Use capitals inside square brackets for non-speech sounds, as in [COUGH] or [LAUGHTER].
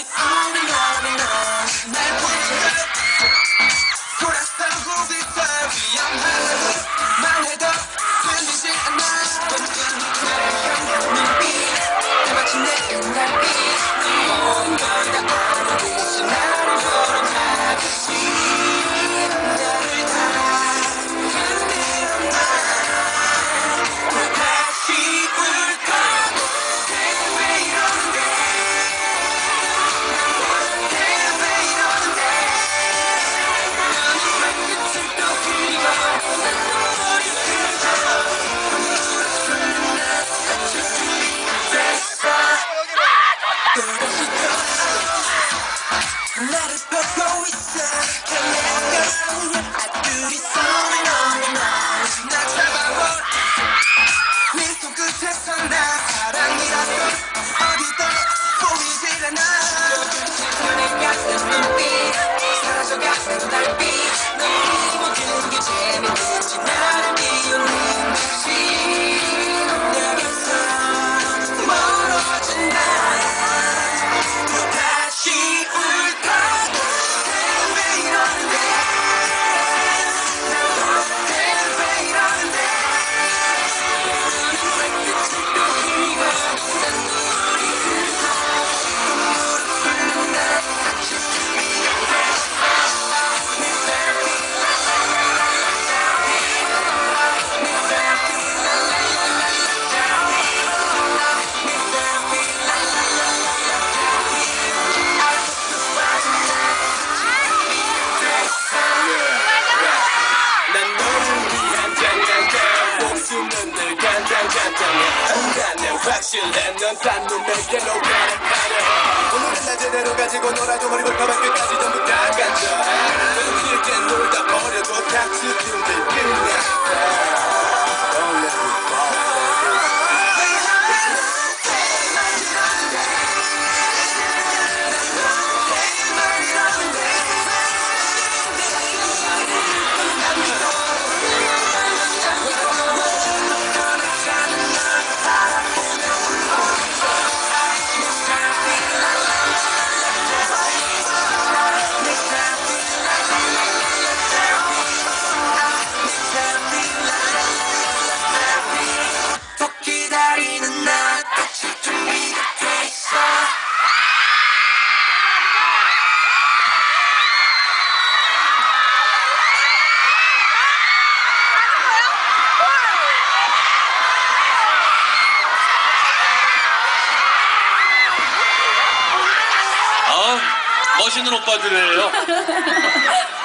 it. Not as 감정에 확실해. 넌딴 놈에게 노가는 말야 오늘은 나 제대로 가지고 놀아줘. 머리 불편해 멋있는 오빠들이에요. [LAUGHS]